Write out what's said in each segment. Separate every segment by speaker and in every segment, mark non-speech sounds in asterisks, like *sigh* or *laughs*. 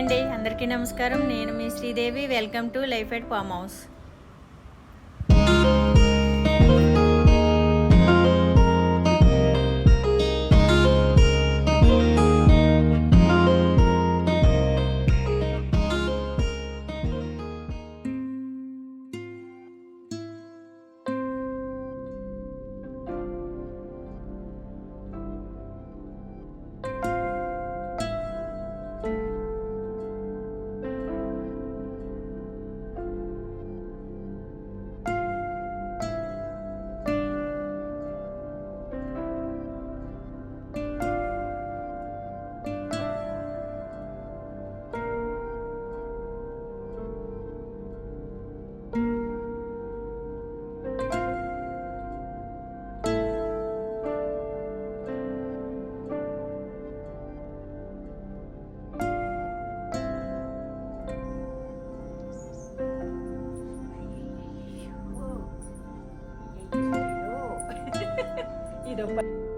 Speaker 1: అండి అందరికీ నమస్కారం. నేను మీ Sridevi welcome to life at farm house. ఇదో కొంచెం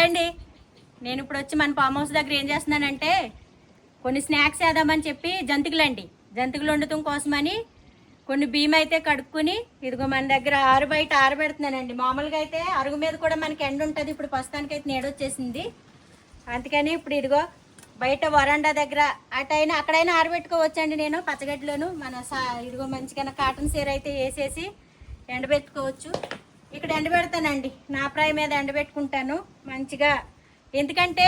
Speaker 1: హాయ్ అండి. నేను ఇప్పుడు వచ్చి మన ఫామ్ హౌస్ దగ్గర ఏం చేస్తున్నానంటే కొన్ని స్నాక్స్ వేద్దామని చెప్పి జంతికలండి. జంతికలు వండటం కోసమని కొన్ని బియ్యం అయితే కడుక్కుని ఇదిగో మన దగ్గర ఆరు బయట ఆరబెడుతున్నానండి మామూలుగా అయితే అరుగు మీద కూడా మనకి ఎండ ఉంటుంది. ఇప్పుడు ప్రస్తుతానికి అయితే నీడొచ్చేసింది అందుకని ఇప్పుడు ఇదిగో బయట వరండా దగ్గర అటైనా అక్కడైనా ఆరబెట్టుకోవచ్చండి నేను పచ్చగడ్డిలోను. మన సా ఇదిగో మంచిగా కాటన్ సీర అయితే వేసేసి ఎండబెట్టుకోవచ్చు. ఇక్కడ ఎండబెడతానండి నా ప్రాయం మీద ఎండబెట్టుకుంటాను మంచిగా. ఎందుకంటే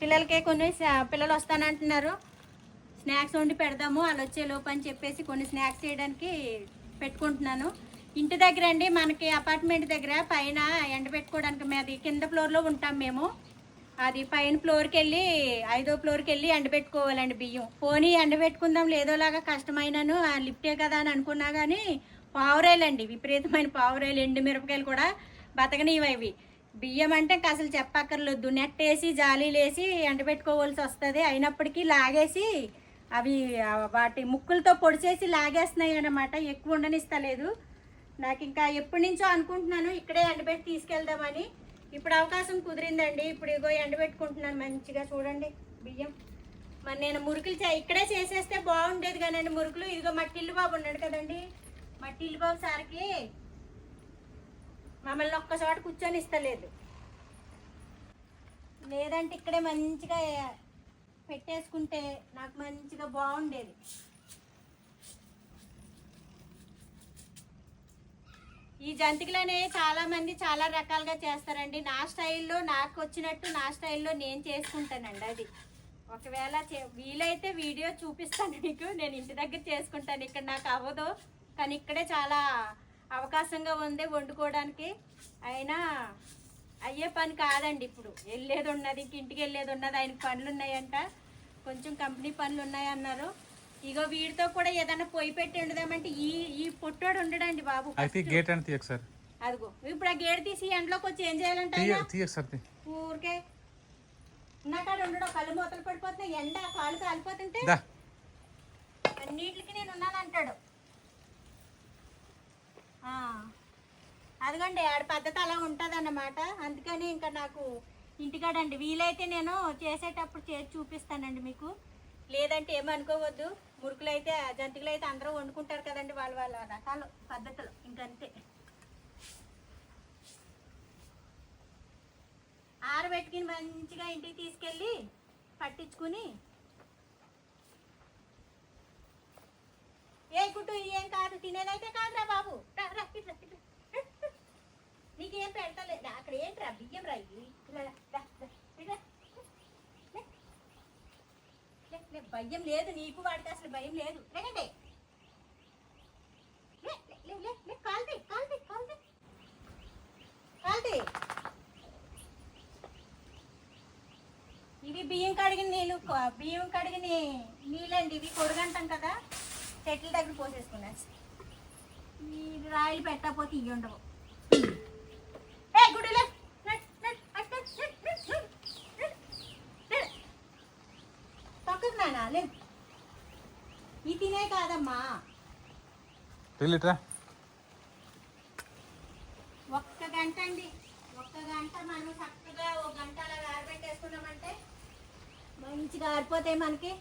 Speaker 1: పిల్లలకే కొన్ని పిల్లలు వస్తానంటున్నారు. స్నాక్స్ వండి పెడదాము వాళ్ళు వచ్చే లోపు అని చెప్పేసి కొన్ని స్నాక్స్ చేయడానికి పెట్టుకుంటున్నాను. ఇంటి దగ్గర అండి మనకి అపార్ట్మెంట్ దగ్గర పైన ఎండ పెట్టుకోవడానికి మాది కింద ఫ్లోర్లో ఉంటాం మేము. అది పైన ఫ్లోర్కి వెళ్ళి ఐదో ఫ్లోర్కి వెళ్ళి ఎండబెట్టుకోవాలండి బియ్యం. పోనీ ఎండబెట్టుకుందాం లేదోలాగా కష్టమైనను ఆ లిఫ్టే కదా అని అనుకున్నా కానీ పావురాయలండి విపరీతమైన పావురాయలు ఎండు మిరపకాయలు కూడా బతకనివి అవి. బియ్యం అంటే అసలు చెప్పక్కర్లేదు. నెట్టేసి జాలీలు వేసి ఎండబెట్టుకోవాల్సి వస్తుంది. అయినప్పటికీ లాగేసి అవి వాటి ముక్కులతో పొడిచేసి లాగేస్తున్నాయి అనమాట ఎక్కువ ఉండనిస్తలేదు. నాకు ఇంకా ఎప్పటి నుంచో అనుకుంటున్నాను ఇక్కడే ఎండబెట్టి తీసుకెళ్దామని. ఇప్పుడు అవకాశం కుదిరిందండి. ఇప్పుడు ఇగో ఎండబెట్టుకుంటున్నాను మంచిగా. చూడండి బియ్యం. మరి నేను మురుకులు చే ఇక్కడే చేసేస్తే బాగుండేది కానండి మురుకులు. ఇదిగో మట్టిల్లు బాబు ఉన్నాడు కదండి. మా బాబు సార్కి మమ్మల్ని ఒక్క చోట కూర్చొని ఇస్తలేదు. లేదంటే ఇక్కడే మంచిగా పెట్టేసుకుంటే నాకు మంచిగా బాగుండేది. ఈ జంతికలనే చాలా మంది చాలా రకాలుగా చేస్తారండి. నా స్టైల్లో నాకు వచ్చినట్టు నా స్టైల్లో నేను చేసుకుంటానండి అది. ఒకవేళ వీలైతే వీడియో చూపిస్తాను మీకు నేను ఇంటి దగ్గర చేసుకుంటాను. ఇక్కడ నాకు అవ్వదు. కానీ ఇక్కడే చాలా అవకాశంగా ఉంది వండుకోవడానికి. అయినా అయ్యే పని కాదండి ఇప్పుడు. వెళ్ళేది ఉన్నది ఇంక ఇంటికి వెళ్ళేది ఉన్నది ఆయనకి పనులు ఉన్నాయంట. కొంచెం కంపెనీ పనులు ఉన్నాయన్నారు. ఇగో వీడితో కూడా ఏదైనా పొయ్యి పెట్టి వండుదామంటే ఈ ఈ పొట్టోడు ఉండడండి బాబు
Speaker 2: అయితే గేట్ అని తీయక సార్?
Speaker 1: అదిగో. ఇప్పుడు ఆ గేట్ తీసి ఎండలోకి వచ్చి ఏం చేయాలంటే ఆయన?
Speaker 2: సార్.
Speaker 1: ఊరికే. నాకాడ ఉండడం కళ్ళు మూతలు పడిపోతున్నాయి ఎండ కాలు కాలిపోతుంటే
Speaker 2: దా
Speaker 1: అన్నిటికి నేను ఉన్నానంటాడు ఆ, అదిగోండి ఆడ పద్ధతి అలా ఉంటుంది అన్నమాట అందుకని ఇంకా నాకు ఇంటికాడండి. వీలైతే నేను చేసేటప్పుడు చేసి చూపిస్తానండి మీకు. లేదంటే ఏమనుకోవద్దు మురుకులు అయితే జంతికలు అయితే అందరూ వండుకుంటారు కదండి వాళ్ళ వాళ్ళ రకాలు పద్ధతులు. ఇంకంతే. ఆరబెట్టుకుని మంచిగా ఇంటికి తీసుకెళ్ళి పట్టించుకుని. ఏ కుట్టు ఏం కాదు తినేదైతే కాదురా బాబు. రా, రా. నీకేం పెడతలే అక్కడ ఏంట్రా? బియ్యం రా బియ్యం రా, భయం లేదు నీకు వాడితే అసలు భయం లేదు. రండి. లే, లే, లే, లే, కాల్ది కాల్ది కాల్ది కాల్ది ఇవి బియ్యం కడిగిన నీళ్ళు బియ్యం కడిగిన నీళ్ళండి. ఇవి కొడుగంటాం కదా. చెట్ల దగ్గర పోసేసుకున్నా. రాయలు రాయిలు పెట్టకపోతే ఇవి ఉండవు ఏ గుడిలే పక్కకు నానా లే ఈ తినే కాదమ్మా.
Speaker 2: తెలియట్రా
Speaker 1: ఒక్క గంట అండి. ఒక్క గంట మనం చక్కగా ఒక గంట అలా ఆరబెట్టేసుకున్నామంటే మంచిగా ఆరిపోతాయి మనకి.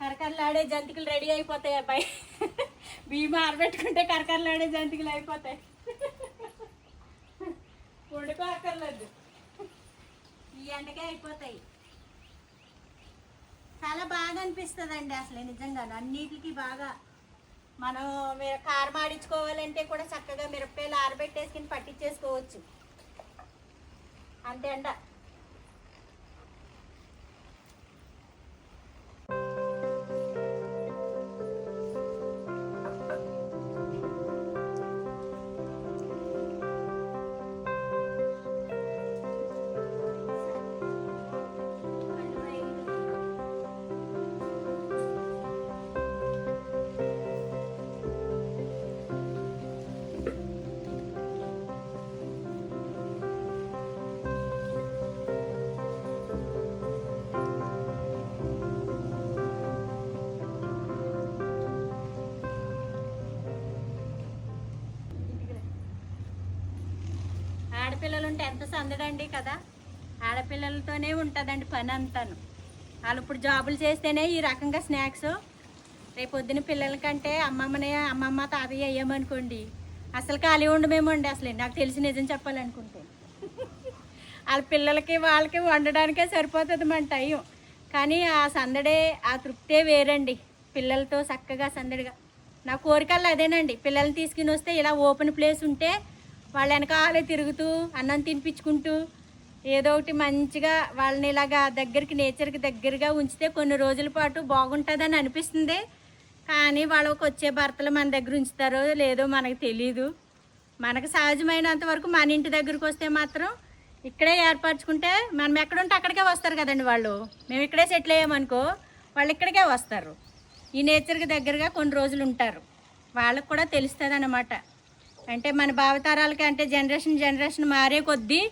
Speaker 1: కరకరలాడే జంతికలు రెడీ అయిపోతాయి అబ్బాయి. బియ్యం ఆరబెట్టుకుంటే కరకరలాడే జంతికలు అయిపోతాయి. *laughs* వండుకో అక్కర్లేదు. ఈ ఎండకే అయిపోతాయి. చాలా బాగా అనిపిస్తుందండి అసలు నిజంగా అన్నిటికి బాగా మనం మీరు కారం ఆడించుకోవాలంటే కూడా చక్కగా మిరపకాయలు ఆరబెట్టేసుకుని పట్టించేసుకోవచ్చు అంతే అండ ఉంటే ఎంత సందడండి కదా? ఆడపిల్లలతోనే ఉంటుందండి పని అంతాను వాళ్ళు ఇప్పుడు జాబులు చేస్తేనే ఈ రకంగా స్నాక్స్ రేపు పొద్దున పిల్లలకంటే అమ్మమ్మనే అమ్మమ్మ తాతయ్య అయ్యామనుకోండి అసలు ఖాళీ ఉండమేమండి అసలు. నాకు తెలిసి నిజం చెప్పాలనుకుంటే. వాళ్ళ పిల్లలకి వాళ్ళకి వండడానికే సరిపోతుంది మన టైం. కానీ ఆ సందడే ఆ తృప్తే వేరండి. పిల్లలతో చక్కగా సందడిగా. నా కోరికలు అదేనండి. పిల్లల్ని తీసుకుని వస్తే ఇలా ఓపెన్ ప్లేస్ ఉంటే వాళ్ళ వెనకాలే తిరుగుతూ అన్నం తినిపించుకుంటూ ఏదో ఒకటి మంచిగా వాళ్ళని ఇలాగా దగ్గరికి నేచర్కి దగ్గరగా ఉంచితే కొన్ని రోజుల పాటు బాగుంటుందని అనిపిస్తుంది. కానీ వాళ్ళకి వచ్చే భర్తలు మన దగ్గర ఉంచుతారో లేదో మనకు తెలియదు మనకు సహజమైనంత వరకు మన ఇంటి దగ్గరికి వస్తే మాత్రం ఇక్కడే ఏర్పరచుకుంటే మనం ఎక్కడుంటే అక్కడికే వస్తారు కదండి వాళ్ళు. మేము ఇక్కడే సెటిల్ అయ్యామనుకో వాళ్ళు ఇక్కడికే వస్తారు. ఈ నేచర్కి దగ్గరగా కొన్ని రోజులు ఉంటారు. వాళ్ళకు కూడా తెలుస్తుంది అన్నమాట అంటే మన భావతరాలకి అంటే జనరేషన్ జనరేషన్ మారే కొద్దీ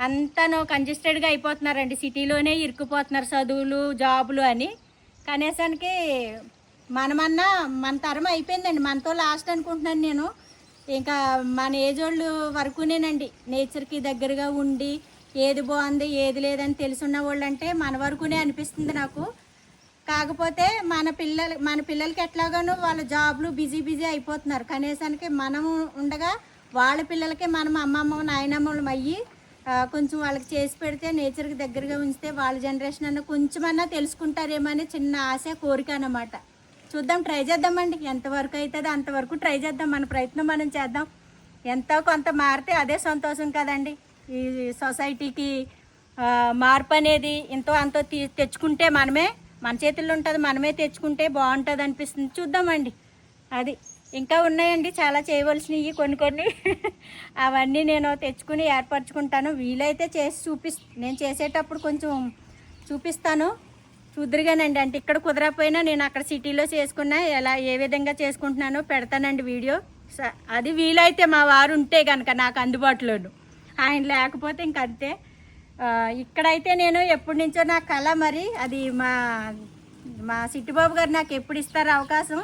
Speaker 1: అంతాను కంజెస్టెడ్గా అయిపోతున్నారండి. సిటీలోనే ఇరుక్కుపోతున్నారు చదువులు జాబులు అని. కనీసానికి మనమన్నా మన తరం అయిపోయిందండి. మనతో లాస్ట్ అనుకుంటున్నాను నేను. ఇంకా మన ఏజ్ వాళ్ళు వరకునేనండి. నేచర్కి దగ్గరగా ఉండి ఏది బాగుంది ఏది లేదని తెలుసున్న వాళ్ళు అంటే మన వరకునే అనిపిస్తుంది నాకు. కాకపోతే మన పిల్లలు మన పిల్లలకి ఎట్లాగానో వాళ్ళ జాబ్లు బిజీ బిజీ అయిపోతున్నారు. కనీసానికి మనము ఉండగా వాళ్ళ పిల్లలకి మనం అమ్మమ్మ నాయనమ్మలు అయ్యి కొంచెం వాళ్ళకి చేసి పెడితే నేచర్కి దగ్గరగా ఉంచితే వాళ్ళ జనరేషన్ అన్న కొంచెమన్నా తెలుసుకుంటారేమో అని చిన్న ఆశ కోరిక అన్నమాట. చూద్దాం ట్రై చేద్దామండి. ఎంతవరకు అవుతుందో అంతవరకు ట్రై చేద్దాం. మన ప్రయత్నం మనం చేద్దాం. ఎంతో కొంత మారితే అదే సంతోషం కదండి. ఈ సొసైటీకి మార్పు అనేది ఎంతో అంతో తీ తెచ్చుకుంటే మనమే మన చేతుల్లో ఉంటుంది మనమే తెచ్చుకుంటే బాగుంటుంది అనిపిస్తుంది. చూద్దామండి. అది ఇంకా ఉన్నాయండి చాలా చేయవలసినవి కొన్ని కొన్ని. *laughs* అవన్నీ నేను తెచ్చుకుని ఏర్పరచుకుంటాను. వీలైతే చేసి చూపిస్ నేను చేసేటప్పుడు కొంచెం చూపిస్తాను. చూద్దరుగానండి అంటే ఇక్కడ కుదరకపోయినా నేను అక్కడ సిటీలో చేసుకున్నా ఎలా ఏ విధంగా చేసుకుంటున్నానో పెడతానండి వీడియో. అది వీలైతే మా వారు ఉంటే కనుక నాకు అందుబాటులోను. ఆయన లేకపోతే ఇంకంతే ఇక్కడైతే నేను ఎప్పటి నుంచో నా కళ మరి అది మా మా సిట్టిబాబు గారు నాకు ఎప్పుడు ఇస్తారు అవకాశం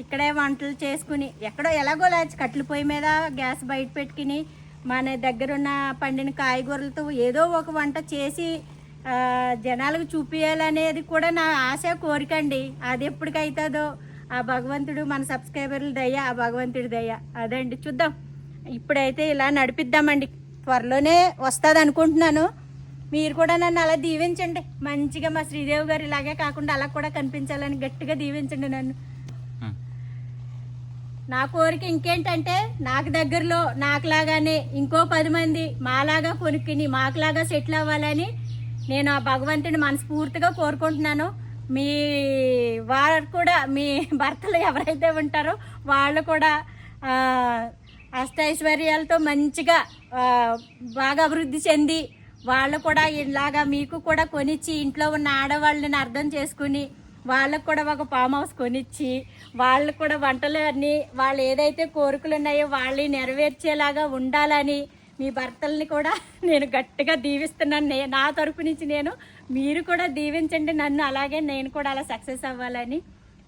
Speaker 1: ఇక్కడే వంటలు చేసుకుని ఎక్కడో ఎలాగోలా కట్టెల పొయ్యి మీద గ్యాస్ బయట పెట్టుకుని మన దగ్గరున్న పండిన కాయగూరలతో ఏదో ఒక వంట చేసి జనాలకు చూపించాలనేది కూడా నా ఆశ కోరిక అండి. అది ఎప్పటికైతుందో ఆ భగవంతుడు మన సబ్స్క్రైబర్ల దయ ఆ భగవంతుడి దయ. అదండి చూద్దాం. ఇప్పుడైతే ఇలా నడిపిద్దామండి. త్వరలోనే వస్తుంది అనుకుంటున్నాను మీరు కూడా నన్ను అలా దీవించండి. మంచిగా మా శ్రీదేవి గారు ఇలాగే కాకుండా అలా కూడా కనిపించాలని గట్టిగా దీవించండి నన్ను. నా కోరిక ఇంకేంటంటే నాకు దగ్గరలో నాకులాగానే ఇంకో పది మంది మాలాగా కొనుక్కుని మాకులాగా సెటిల్ అవ్వాలని నేను ఆ భగవంతుని మనస్ఫూర్తిగా కోరుకుంటున్నాను. మీ వారు కూడా మీ భర్తలు ఎవరైతే ఉంటారో వాళ్ళు కూడా అష్టైశ్వర్యాలతో మంచిగా బాగా అభివృద్ధి చెంది వాళ్ళు కూడా ఇలాగా మీకు కూడా కొనిచ్చి ఇంట్లో ఉన్న ఆడవాళ్ళని అర్థం చేసుకుని వాళ్ళకు కూడా ఒక ఫామ్ హౌస్ కొనిచ్చి వాళ్ళు కూడా వంటలు అన్నీ వాళ్ళు ఏదైతే కోరికలు ఉన్నాయో వాళ్ళని నెరవేర్చేలాగా ఉండాలని మీ భర్తల్ని కూడా నేను గట్టిగా దీవిస్తున్నాను. నే- నా తరపు నుంచి నేను మీరు కూడా దీవించండి నన్ను. అలాగే నేను కూడా అలా సక్సెస్ అవ్వాలని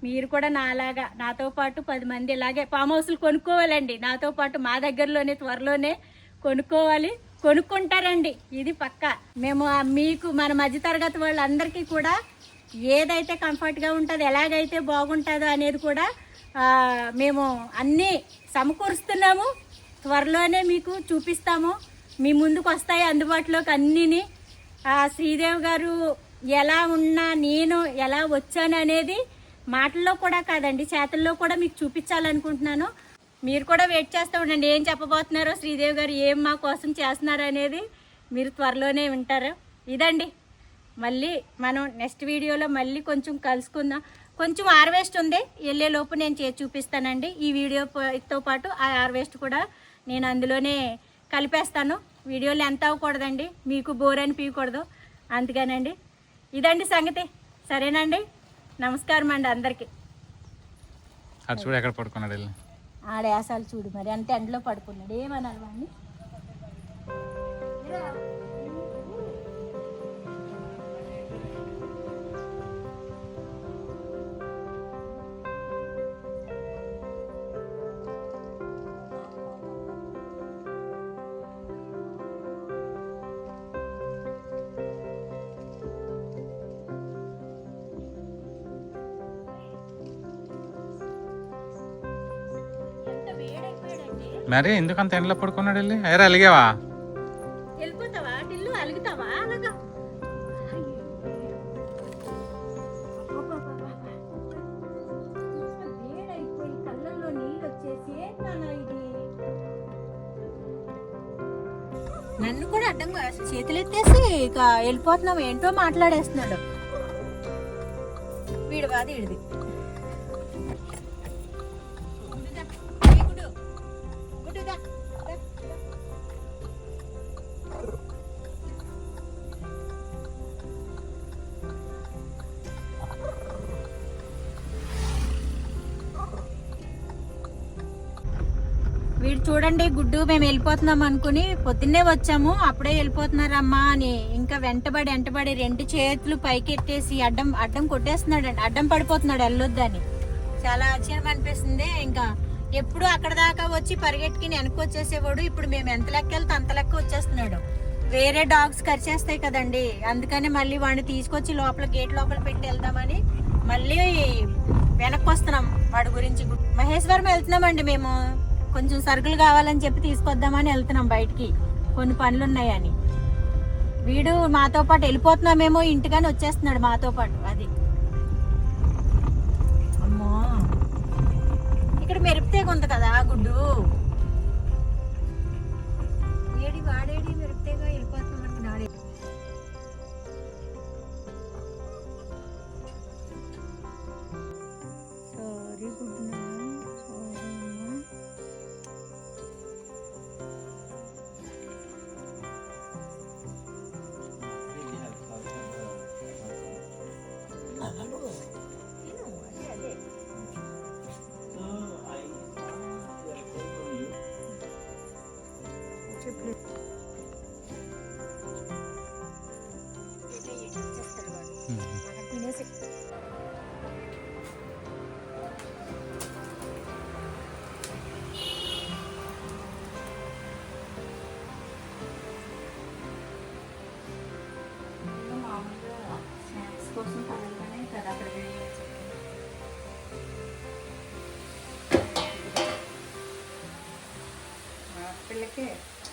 Speaker 1: మీరు కూడా నాలాగా నాతో పాటు పది మంది ఇలాగే ఫామ్ హౌస్లు కొనుక్కోవాలండి. నాతో పాటు మా దగ్గరలోనే త్వరలోనే కొనుక్కోవాలి. కొనుక్కుంటారండి. ఇది పక్క. మేము మీకు మన మధ్యతరగతి వాళ్ళందరికీ కూడా ఏదైతే కంఫర్ట్గా ఉంటుందో ఎలాగైతే బాగుంటుందో అనేది కూడా మేము అన్నీ సమకూరుస్తున్నాము. త్వరలోనే మీకు చూపిస్తాము. మీ ముందుకు వస్తాయి అందుబాటులోకి అన్నీని. శ్రీదేవి గారు ఎలా ఉన్నా నేను ఎలా వచ్చాను అనేది మాటల్లో కూడా కాదండి చేతల్లో కూడా మీకు చూపించాలనుకుంటున్నాను. మీరు కూడా వెయిట్ చేస్తూ ఉండండి ఏం చెప్పబోతున్నారో శ్రీదేవి గారు ఏం మా కోసం చేస్తున్నారు అనేది మీరు త్వరలోనే వింటారు. ఇదండి మళ్ళీ మనం నెక్స్ట్ వీడియోలో మళ్ళీ కొంచెం కలుసుకుందాం. కొంచెం హార్వెస్ట్ ఉంది వెళ్ళే లోపు నేను చే చూపిస్తానండి. ఈ వీడియోతో పాటు ఆ హార్వెస్ట్ కూడా నేను అందులోనే కలిపేస్తాను. వీడియోలు ఎంత అవ్వకూడదండి మీకు బోర్ అనిపించకూడదు అందుకనండి ఇదండి సంగతి. సరేనండి? నమస్కారం అండి అందరికీ.
Speaker 2: అటు చూడు ఎక్కడ పడుకున్నాడు వెళ్ళి.
Speaker 1: ఆడేసాలు చూడు మరి అంత ఎండలో పడుకున్నాడు. ఏమనాలి వాడిని?
Speaker 2: మరి ఎందుకు అంత ఎండలో పడుకున్నాడు వెళ్ళి? అయ్యారా అలిగావా?
Speaker 1: నన్ను కూడా అడ్డం చేతులు ఎత్తేసి ఇక వెళ్ళిపోతున్నాం ఏంటో మాట్లాడేస్తున్నాడు. వీడు బాధ వీడిది. చూడండి గుడ్డు మేము వెళ్ళిపోతున్నాం అనుకుని పొద్దున్నే వచ్చాము. అప్పుడే వెళ్ళిపోతున్నారమ్మా అని ఇంకా వెంటబడి వెంటబడి రెండు చేతులు పైకెట్టేసి అడ్డం అడ్డం కొట్టేస్తున్నాడు అండి అడ్డం పడిపోతున్నాడు వెళ్ళొద్దని చాలా ఆశ్చర్యం అనిపిస్తుంది. ఇంకా ఎప్పుడు అక్కడ దాకా వచ్చి పరిగెట్టుకుని వెనక్కి వచ్చేసేవాడు. ఇప్పుడు మేము ఎంత లెక్క వెళ్తే అంత లెక్క వచ్చేస్తున్నాడు. వేరే డాగ్స్ కరిచేస్తాయి కదండి. అందుకని మళ్ళీ వాడిని తీసుకొచ్చి లోపల గేట్ లోపల పెట్టి వెళ్దామని మళ్ళీ వెనక్కి వస్తున్నాం వాడి గురించి. మహేశ్వరం వెళ్తున్నామండి మేము. కొంచెం సరుకులు కావాలని చెప్పి తీసుకొద్దామని వెళ్తున్నాం బయటికి. కొన్ని పనులు ఉన్నాయని వీడు మాతో పాటు వెళ్ళిపోతున్నామేమో ఇంటికని వచ్చేస్తున్నాడు మాతో పాటు. అది. అమ్మో. ఇక్కడ మెరుపుతే ఉంది కదా గుడ్డు. ఏడి వాడేడి okay.